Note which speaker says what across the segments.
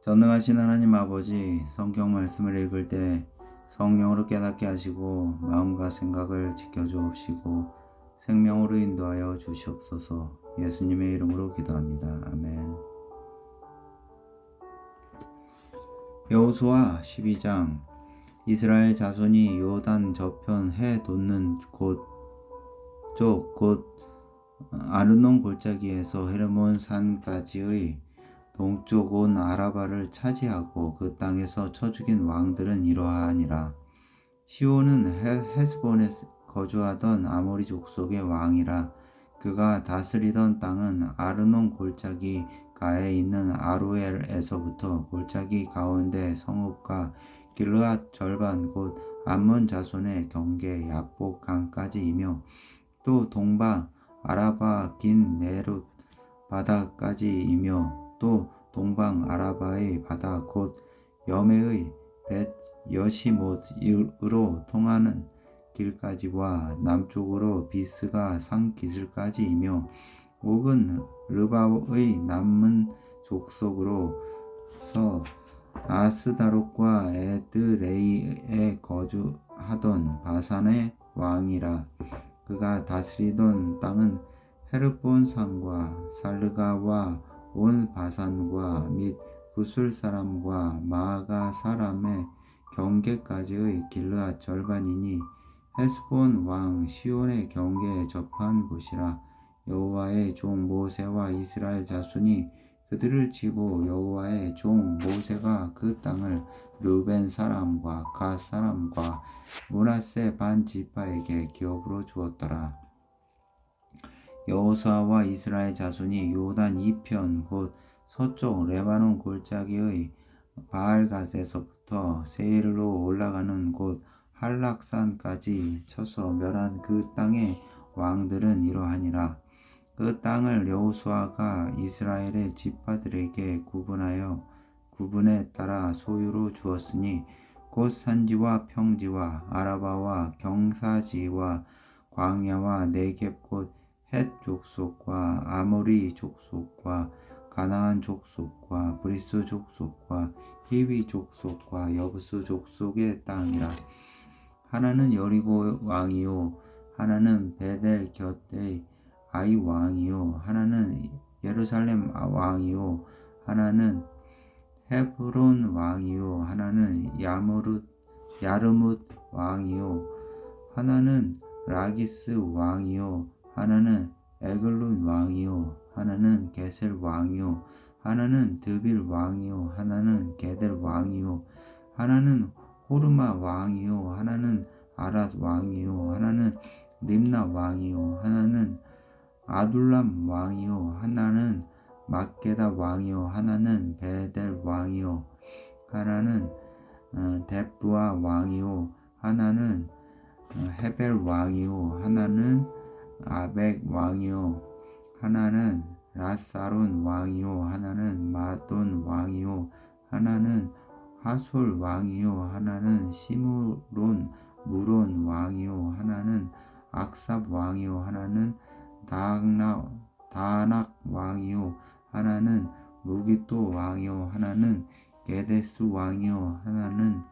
Speaker 1: 전능하신 하나님 아버지 성경 말씀을 읽을 때 성령으로 깨닫게 하시고 마음과 생각을 지켜주옵시고 생명으로 인도하여 주시옵소서 예수님의 이름으로 기도합니다. 아멘. 여호수아 12장 이스라엘 자손이 요단 저편 해 돋는 곳쪽곧 아르논 골짜기에서 헤르몬 산까지의 동쪽 온 아라바를 차지하고 그 땅에서 쳐 죽인 왕들은 이러하니라. 시온은 헤, 헤스본에 거주하던 아모리 족속의 왕이라 그가 다스리던 땅은 아르논 골짜기 가에 있는 아루엘에서부터 골짜기 가운데 성읍과 길르앗 절반 곧 암몬 자손의 경계 야복 강까지이며 또 동방 아라바 긴 네롯 바다까지이며 또 동방 아라바의 바다 곧 여매의 벳 여시못으로 통하는 길까지와 남쪽으로 비스가 상 기슬까지이며 옥은 르바의 남문 족속으로서 아스다롯과 에드레이에 거주하던 바산의 왕이라. 그가 다스리던 땅은 헤르본 산과 살르가와 온 바산과 및 구술 사람과 마아가 사람의 경계까지의 길르앗 절반이니 헤스본 왕 시온의 경계에 접한 곳이라 여호와의 종 모세와 이스라엘 자손이 그들을 치고 여호와의 종 모세가 그 땅을 르벤 사람과 갓 사람과 문하세 반 지파에게 기업으로 주었더라. 여호수아와 이스라엘 자손이 요단 이편 곧 서쪽 레바논 골짜기의 바알갓에서부터 세일로 올라가는 곳 한락산까지 쳐서 멸한 그 땅의 왕들은 이러하니라. 그 땅을 여호수아가 이스라엘의 지파들에게 구분하여 구분에 따라 소유로 주었으니 곧 산지와 평지와 아라바와 경사지와 광야와 곧 헷 족속과 아모리 족속과 가나안 족속과 브리스 족속과 히위 족속과 여부스 족속의 땅이라. 하나는 여리고 왕이요 하나는 베델 곁의 아이 왕이요 하나는 예루살렘 왕이요 하나는 헤브론 왕이요 하나는 야무릇 야르뭇 왕이요 하나는 라기스 왕이요 하나는 에글룬 왕이요 하나는 게셀 왕이요 하나는 드빌 왕이요 하나는 게델 왕이요 하나는 호르마 왕이요 하나는 아랏 왕이요 하나는 림나 왕이요 하나는 아둘람 왕이요 하나는 막게다 왕이요 하나는 베델 왕이요 하나는 어, 데브아 왕이요 하나는 어, 헤벨 왕이요 하나는 아벡 왕이요 하나는 라사론 왕이요 하나는 마돈 왕이요 하나는 하솔 왕이요 하나는 시므론 무론 왕이요 하나는 악삽 왕이요 하나는 다낙, 다낙 왕이요 하나는 무기또 왕이요 하나는 게데스 왕이요 하나는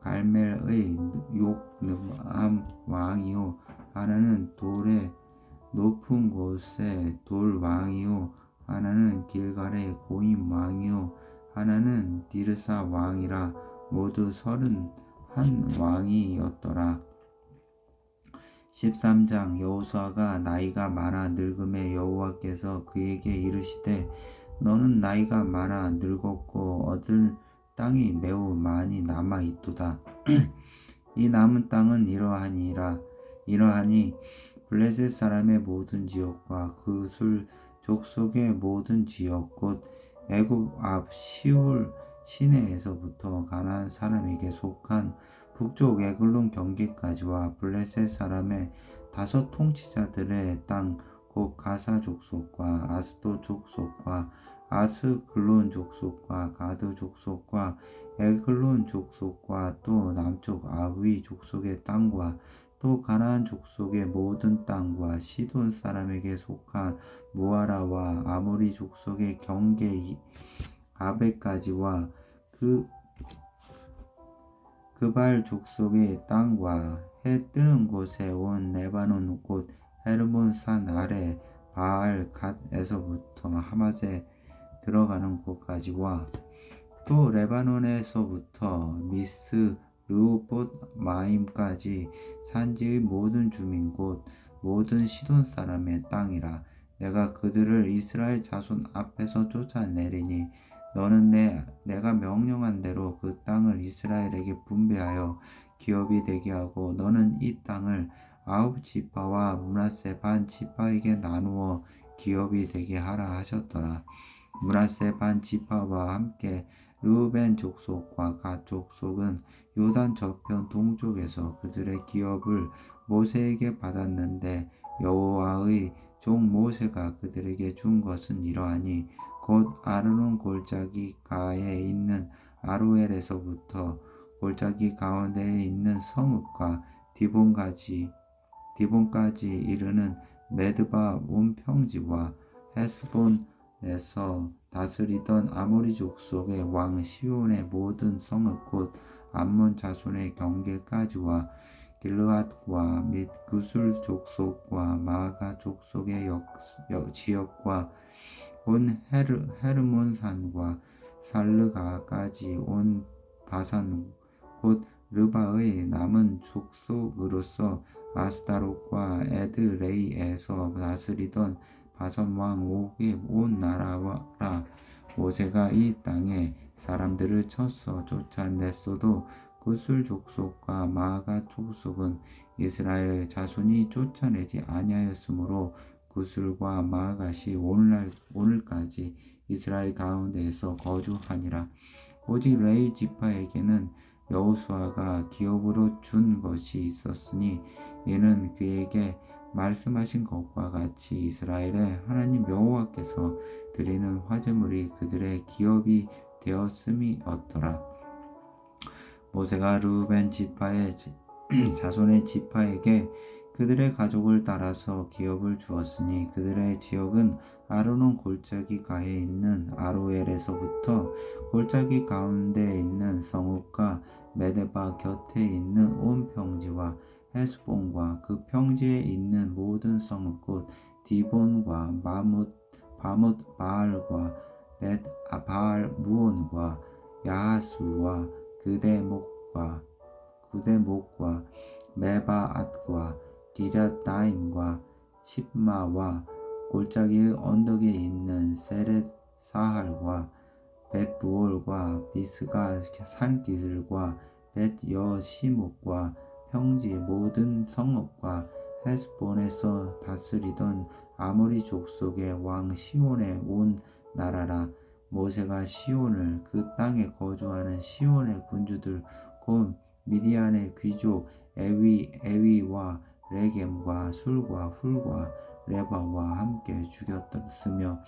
Speaker 1: 갈멜의 욕암 왕이요 하나는 돌의 높은 곳에 돌 왕이요 하나는 길갈의 고임 왕이요 하나는 디르사 왕이라 모두 서른 한 왕이었더라. 13장 여호수아가 나이가 많아 늙음에 여호와께서 그에게 이르시되 너는 나이가 많아 늙었고 얻을 땅이 매우 많이 남아 있도다. 이 남은 땅은 이러하니라 이러하니 블레셋 사람의 모든 지역과 그 술 족 속의 모든 지역 곧 애굽 앞 시울 시내에서부터 가나안 사람에게 속한 북쪽 에글론 경계까지와 블레셋 사람의 다섯 통치자들의 땅 곧 가사 족속과 아스도 족속과 아스글론 족속과 가드 족속과 에글론 족속과 또 남쪽 아위 족속의 땅과 또 가나안 족속의 모든 땅과 시돈 사람에게 속한 무아라와 아모리 족속의 경계 아베까지와 그 그발 족속의 땅과 해 뜨는 곳에 온 레바논 곳 헤르몬 산 아래 바알 갓에서부터 하맛에 들어가는 곳까지와 또 레바논에서부터 미스 르봇 마임까지 산지의 모든 주민 곳 모든 시돈 사람의 땅이라 내가 그들을 이스라엘 자손 앞에서 쫓아내리니 너는 내 내가 명령한 대로 그 땅을 이스라엘에게 분배하여 기업이 되게 하고 너는 이 땅을 아홉 지파와 문하세 반 지파에게 나누어 기업이 되게 하라 하셨더라. 문하세 반 지파와 함께 르우벤 족속과 갓 족속은 요단 저편 동쪽에서 그들의 기업을 모세에게 받았는데 여호와의 종 모세가 그들에게 준 것은 이러하니 곧 아르논 골짜기 가에 있는 아루엘에서부터 골짜기 가운데에 있는 성읍과 디본까지 디본까지 이르는 메드바 온 평지와 헤스본에서 다스리던 아모리 족속의 왕 시온의 모든 성읍 곧 암몬 자손의 경계까지와 길르앗과 및 그술 족속과 마가 족속의 역, 역, 지역과 온 헤르, 헤르몬산과 살르가까지 온 바산 곧 르바의 남은 족속으로서 아스타롯과 에드레이에서 다스리던 바선 왕 옥의 온 나라라. 모세가 이 땅에 사람들을 쳐서 쫓아냈어도 구술 족속과 마가 족속은 이스라엘 자손이 쫓아내지 아니하였으므로 구술과 마갓이 오늘날 오늘까지 이스라엘 가운데에서 거주하니라. 오직 레이 지파에게는 여호수아가 기업으로 준 것이 있었으니 이는 그에게 말씀하신 것과 같이 이스라엘의 하나님 여호와께서 드리는 화제물이 그들의 기업이 되었음이었더라. 모세가 루벤 지파의 자손의 지파에게 그들의 가족을 따라서 기업을 주었으니 그들의 지역은 아르논 골짜기 가에 있는 아로엘에서부터 골짜기 가운데 있는 성읍과 메데바 곁에 있는 온 평지와 헤스본과 그 평지에 있는 모든 성읍 곧 디본과 마뭇 바뭇 바알과 벳 아바알 무온과 야하수와 그대목과 그대목과 메바앗과 디랴다임과 십마와 골짜기의 언덕에 있는 세렛 사할과 벳부올과 비스가 산기슬과 벳 여시목과 평지 모든 성읍과 헤스본에서 다스리던 아모리 족속의 왕 시온의 온 나라라 모세가 시온을 그 땅에 거주하는 시온의 군주들 곧 미디안의 귀족 에위 에위와 레겜과 술과 훌과 레바와 함께 죽였으며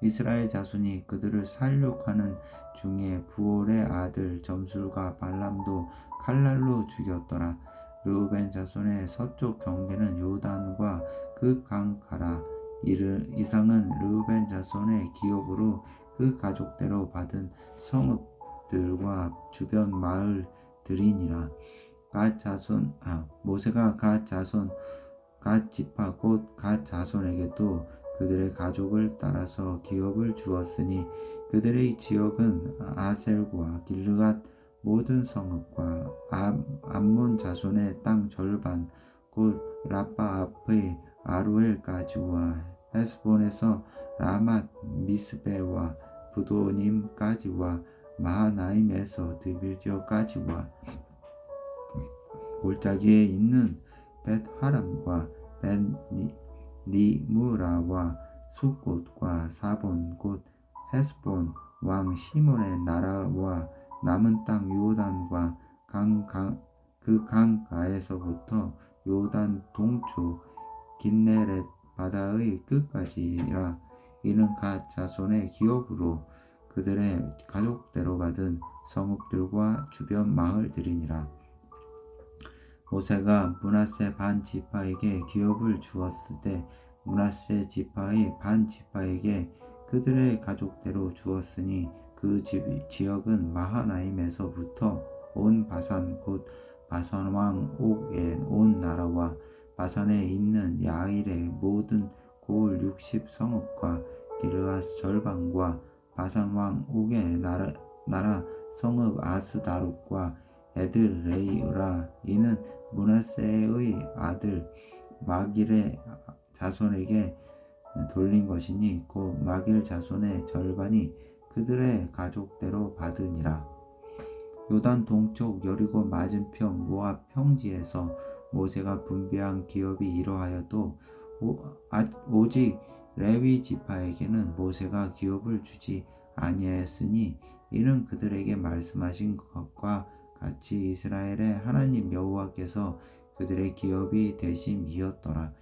Speaker 1: 이스라엘 자손이 그들을 살육하는 중에 부올의 아들 점술과 발람도 칼날로 죽였더라. 르우벤 자손의 서쪽 경계는 요단과 그 강가라. 이상은 르우벤 자손의 기업으로 그 가족대로 받은 성읍들과 주변 마을들이니라. 갓 자손 아 모세가 갓 자손 갓 지파 곧갓 자손에게도 그들의 가족을 따라서 기업을 주었으니 그들의 지역은 아셀과 길르앗 모든 성읍과 암몬 자손의 땅 절반 곧 라빠 앞의 아루엘까지와 헤스본에서 라맛 미스베와 부도님까지와 마하나임에서 드빌디어까지와 골짜기에 있는 벳하람과 벳니무라와 숲곳과 사본 곧 헤스본 왕 시몬의 나라와 남은 땅 요단과 강, 강, 그 강가에서부터 요단 동쪽 긴네렛 바다의 끝까지라 이는 갓 자손의 기업으로 그들의 가족대로 받은 성읍들과 주변 마을들이니라. 모세가 문하세 반 지파에게 기업을 주었을 때 문하세 지파의 반 지파에게 그들의 가족대로 주었으니 그 지, 지역은 마하나임에서부터 온 바산 곧 바산 왕 옥의 온 나라와 바산에 있는 야일의 모든 고을 60 성읍과 기르아스 절반과 바산 왕 옥의 나라, 나라 성읍 아스다롯과 에드레이라 이는 문하세의 아들 마길의 자손에게 돌린 것이니 곧 마길 자손의 절반이 그들의 가족대로 받으니라. 요단 동쪽 여리고 맞은편 모압 평지에서 모세가 분배한 기업이 이러하여도 오, 아, 오직 레위 지파에게는 모세가 기업을 주지 아니하였으니 이는 그들에게 말씀하신 것과 같이 이스라엘의 하나님 여호와께서 그들의 기업이 되심이었더라.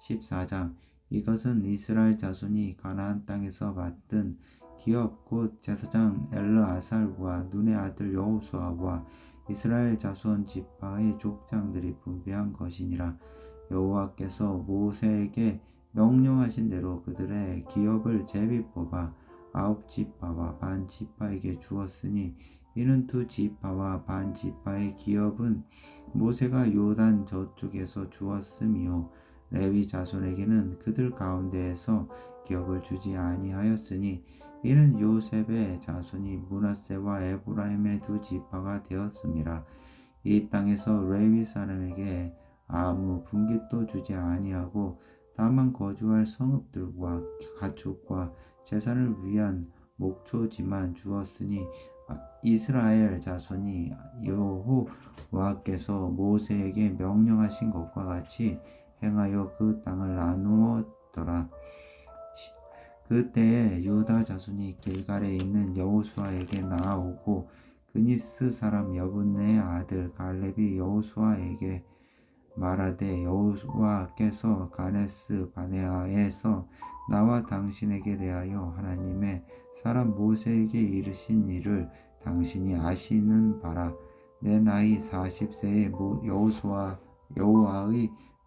Speaker 1: 14장 이것은 이스라엘 자손이 가나안 땅에서 받든 기업 곧 제사장 엘르아살과 눈의 아들 여호수아와 이스라엘 자손 지파의 족장들이 분배한 것이니라. 여호와께서 모세에게 명령하신 대로 그들의 기업을 제비 뽑아 아홉 지파와 반 지파에게 주었으니 이는 두 지파와 반 지파의 기업은 모세가 요단 저쪽에서 주었음이요. 레위 자손에게는 그들 가운데에서 기업을 주지 아니하였으니 이는 요셉의 자손이 문하세와 에브라임의 두 지파가 되었습니다. 이 땅에서 레위 사람에게 아무 분깃도 주지 아니하고 다만 거주할 성읍들과 가축과 재산을 위한 목초지만 주었으니 이스라엘 자손이 여호와께서 모세에게 명령하신 것과 같이 행하여 그 땅을 나누었더라. 그때에 유다 자손이 길갈에 있는 여호수아에게 나아오고 그니스 사람 여분네의 아들 갈렙이 여호수아에게 말하되 여호수아께서 가네스 바네아에서 나와 당신에게 대하여 하나님의 사람 모세에게 이르신 일을 당신이 아시는 바라. 내 나이 40세의 여호수아 여호와의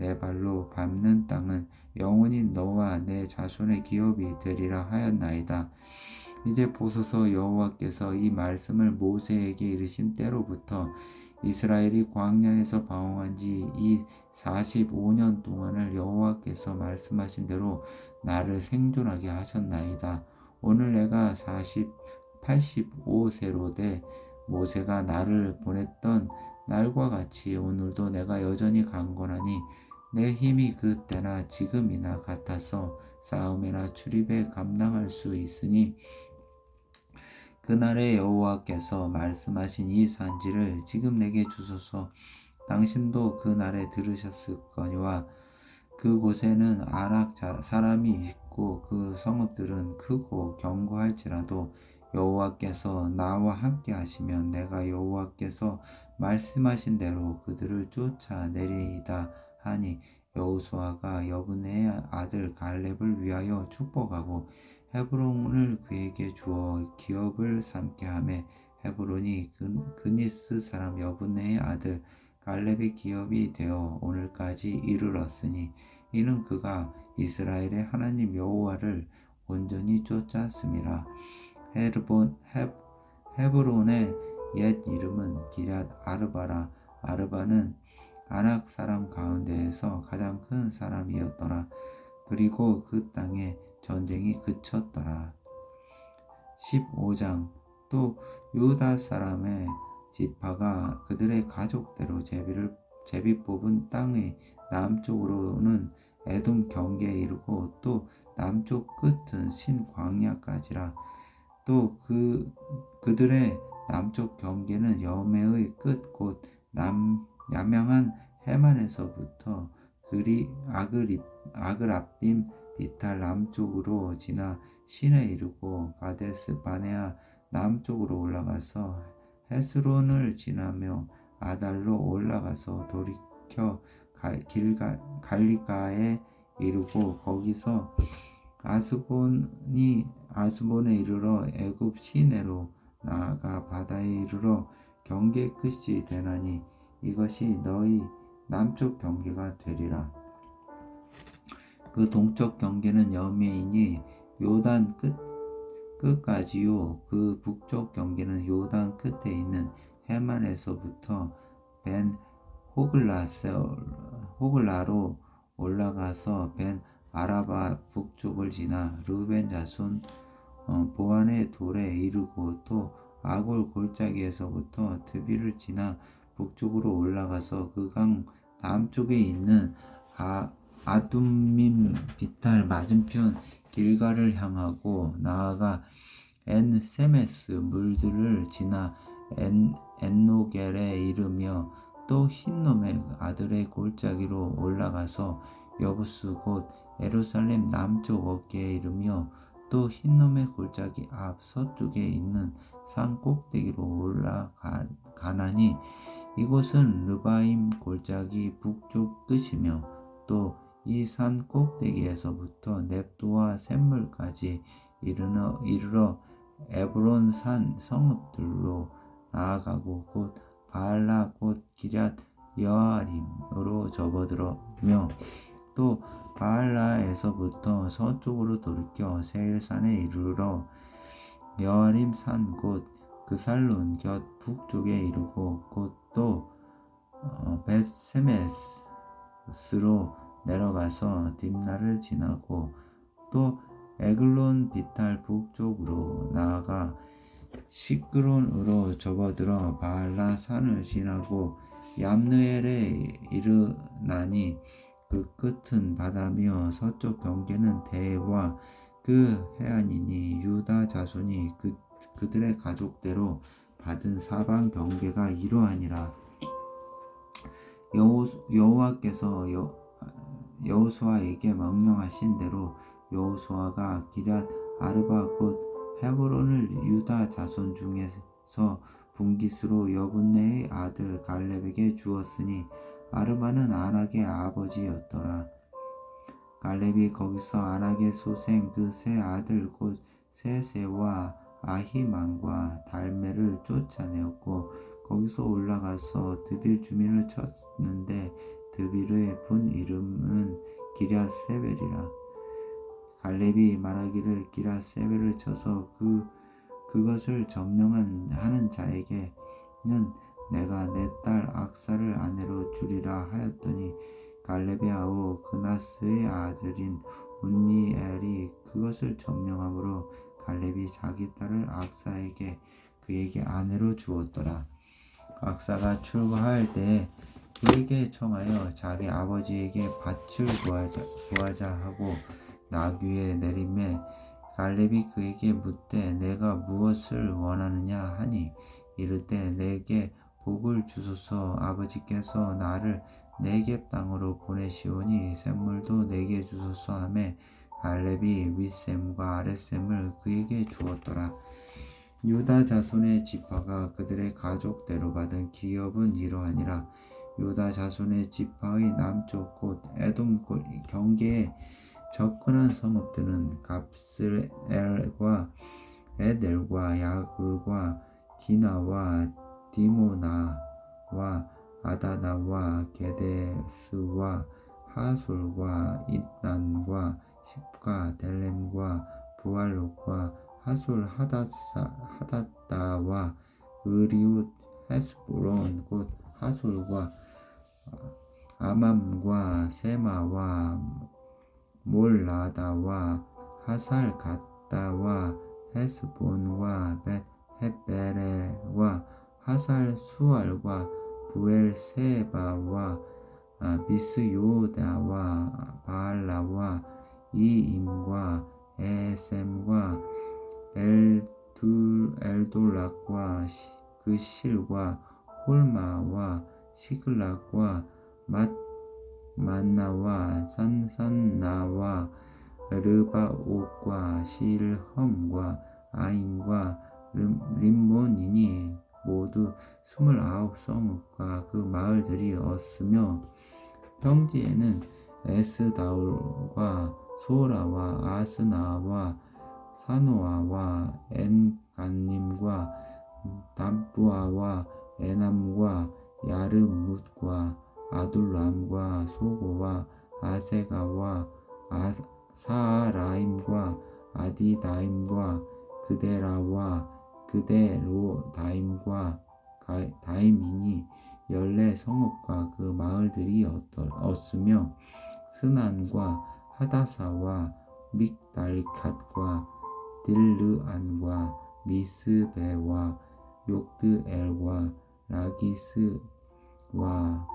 Speaker 1: 내 발로 밟는 땅은 영원히 너와 내 자손의 기업이 되리라 하였나이다. 이제 보소서 여호와께서 이 말씀을 모세에게 이르신 때로부터 이스라엘이 광야에서 방황한 지 이 45년 동안을 여호와께서 말씀하신 대로 나를 생존하게 하셨나이다. 오늘 내가 40, 85세로 돼 모세가 나를 보냈던 날과 같이 오늘도 내가 여전히 강건하니 내 힘이 그때나 지금이나 같아서 싸움이나 출입에 감당할 수 있으니 그날의 여호와께서 말씀하신 이 산지를 지금 내게 주소서. 당신도 그날에 들으셨을거니와 그곳에는 아낙 사람이 있고 그 성읍들은 크고 견고할지라도 여호와께서 나와 함께 하시면 내가 여호와께서 말씀하신 대로 그들을 쫓아내리이다 하니 여호수아가 여분의 아들 갈렙을 위하여 축복하고 헤브론을 그에게 주어 기업을 삼게 하매 헤브론이 그니스 사람 여분의 아들 갈렙의 기업이 되어 오늘까지 이르렀으니 이는 그가 이스라엘의 하나님 여호와를 온전히 쫓았음이라. 헤르본 헤, 헤브론의 옛 이름은 기럇 아르바라. 아르바는 아낙 사람 가운데에서 가장 큰 사람이었더라. 그리고 그 땅에 전쟁이 그쳤더라. 15장 또 유다 사람의 지파가 그들의 가족대로 제비를 제비 뽑은 땅의 남쪽으로는 에돔 경계에 이르고 또 남쪽 끝은 신광야까지라 또 그 그들의 남쪽 경계는 여매의 끝 곧 남 야명한 해만에서부터 그리 아그리 아그라빔 비탈 남쪽으로 지나 신에 이르고 가데스 바네아 남쪽으로 올라가서 헤스론을 지나며 아달로 올라가서 돌이켜 갈- 갈리가에 이르고 거기서 아스본이 아스본에 이르러 애굽 시내로 나아가 바다에 이르러 경계 끝이 되나니 이것이 너희 남쪽 경계가 되리라. 그 동쪽 경계는 여메이니 요단 끝 끝까지요. 그 북쪽 경계는 요단 끝에 있는 해만에서부터 벤 호글라세 호글라로 올라가서 벤 아라바 북쪽을 지나 르벤 자손 어, 보안의 돌에 이르고 또 아골 골짜기에서부터 드비를 지나 북쪽으로 올라가서 그 강 남쪽에 있는 아, 아둠밈 비탈 맞은편 길가를 향하고 나아가 엔 세메스 물들을 지나 엔, 엔노겔에 이르며 또 흰놈의 아들의 골짜기로 올라가서 여부스 곧 예루살렘 남쪽 어깨에 이르며 또 흰놈의 골짜기 앞 서쪽에 있는 산 꼭대기로 올라가나니 이곳은 르바임 골짜기 북쪽 끝이며 또 이 산 꼭대기에서부터 넵도와 샘물까지 이르러, 이르러 에브론 산 성읍들로 나아가고 곧 바알라 곧 기럇 여아림으로 접어들어며 또 바알라에서부터 서쪽으로 돌이켜 세일산에 이르러 여아림 산곧 그살론 곁 북쪽에 이르고 곧 또 어, 벳세메스로 내려가서 딥나를 지나고 또 에글론 비탈 북쪽으로 나아가 시크론으로 접어들어 바알라 산을 지나고 얌느엘에 이르나니 그 끝은 바다며 서쪽 경계는 대와 그 해안이니 유다 자손이 그 그들의 가족대로 받은 사방 경계가 이러하니라 여호 여호와께서 여 여호수아에게 명령하신 대로 여호수아가 기럇 아르바 곧 헤브론을 유다 자손 중에서 분기스로 여분네의 아들 갈렙에게 주었으니 아르바는 아낙의 아버지였더라. 갈렙이 거기서 아낙의 소생 그 세 아들 곧 세세와 아히만과 달메를 쫓아내었고 거기서 올라가서 드빌 주민을 쳤는데 드빌의 분 이름은 기랴세벨이라. 갈렙이 말하기를 기라세벨을 쳐서 그 그것을 점령한 하는 자에게는 내가 내 딸 악사를 아내로 주리라 하였더니 갈렙의 아우 그나스의 아들인 운니엘이 그것을 점령함으로 갈렙이 자기 딸을 악사에게 그에게 아내로 주었더라. 악사가 출가할 때에 그에게 청하여 자기 아버지에게 밭을 구하자, 구하자 하고 나귀에 내림에 갈렙이 그에게 묻되 내가 무엇을 원하느냐 하니 이르되 내게 복을 주소서 아버지께서 나를 내게 땅으로 보내시오니 샘물도 내게 주소서 하매 갈렙이 윗샘과 아랫샘을 그에게 주었더라. 유다 자손의 지파가 그들의 가족대로 받은 기업은 이러하니라. 유다 자손의 지파의 남쪽 곳 에돔 경계에 접근한 성읍들은 갑스엘과 에델과 야굴과 디나와 디모나와 아다나와 게데스와 하솔과 이단과 십과 델렘과 부알록과 하솔 하다다와 의리웃 헤스브론 곧 하솔과 아맘과 세마와 몰라다와 하살갓다와 헤스본과 벳 헤베레와 하살 수알과 부엘세바와 아, 비스요다와 바알라와 이임과 에셈과 엘둘 엘돌락과 그 실과 홀마와 시글락과 맛 만나와 산산나와 르바옥과 실험과 아인과 림몬이니 모두 스물아홉 성읍과 그 마을들이 었으며 평지에는 에스다울과 소라와 아스나와 사노아와 엔간님과 담부아와 에남과 야르뭇과 아둘람과 소고와 아세가와 아, 사라임과 아디다임과 그데라와 그데로다임과 가- 다임이니 열네 성읍과 그 마을들이었으며 스난과 하다사와 믹달갓과 딜르안과 미스베와 욕드엘과 라기스와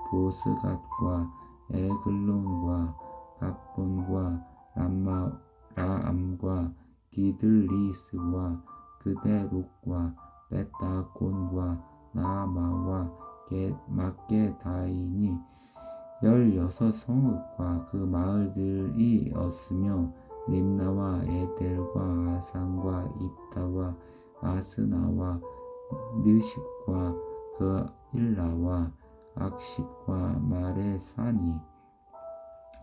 Speaker 1: 보스갓과 에글론과 갑본과 람마 라암과 기들리스와 그데룩과 베타곤과 나마와 게, 막게다이니 열여섯 성읍과 그 마을들이었으며 림나와 에델과 아산과 입다와 아스나와 느십과 그 일라와 악십과 마레산이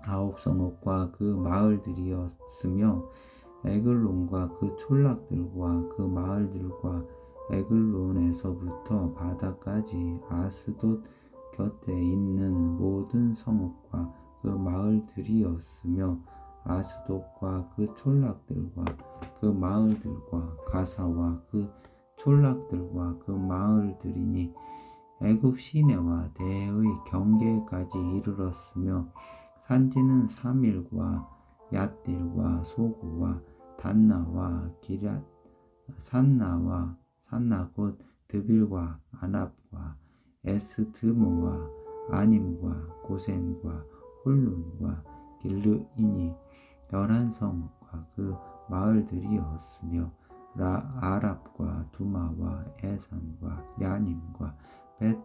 Speaker 1: 아홉 성읍과 그 마을들이었으며 에글론과 그 촌락들과 그 마을들과 에글론에서부터 바다까지 아스돗 곁에 있는 모든 성읍과 그 마을들이었으며 아스돗과 그 촌락들과 그 마을들과 가사와 그 촌락들과 그 마을들이니 애굽 시내와 대의 경계까지 이르렀으며 산지는 사밀과 얏딜과 소고와 단나와 기럇 산나와 산나 곧 드빌과 아납과 에스드모와 아님과 고센과 홀룬과 길르이니 열한 성과 그 마을들이었으며 라 아랍과 두마와 에산과 야님과 벳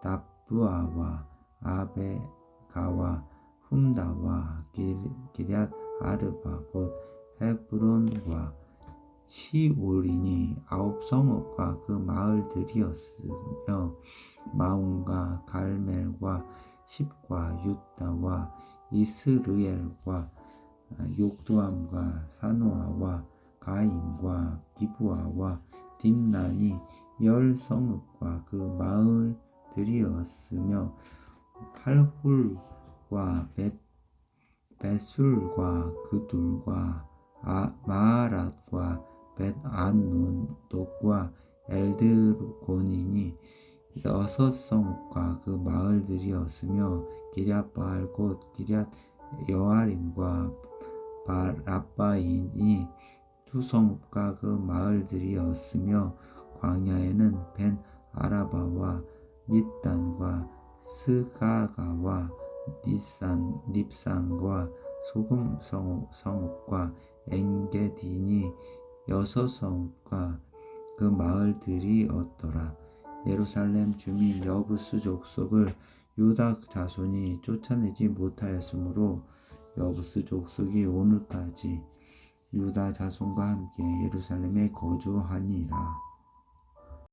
Speaker 1: 다부아와 아베가와 훔다와 기럇 아르바 곧 헤브론과 시올이니 아홉 성읍과 그 마을들이었으며 마움과 갈멜과 십과 유다와 이스르엘과 욕두암과 사노아와 가인과 기부아와 딥난이 열 성읍과 그 마을들이었으며 팔훌과 벳 베술과 그둘과 아, 마하랏과 벳안논독과 엘드곤이니 여섯 성읍과 그 마을들이었으며 기랴바알 곧 기랴 여아림과 바라바인이 두 성읍과 그 마을들이었으며 광야에는 벤 아라바와 밑단과 스가가와 닛산 닙산과 소금 성- 성읍과 엔게딘이 여섯 성읍과 그 마을들이 었더라. 예루살렘 주민 여부스 족속을 유다 자손이 쫓아내지 못하였으므로 여부스 족속이 오늘까지 유다 자손과 함께 예루살렘에 거주하니라.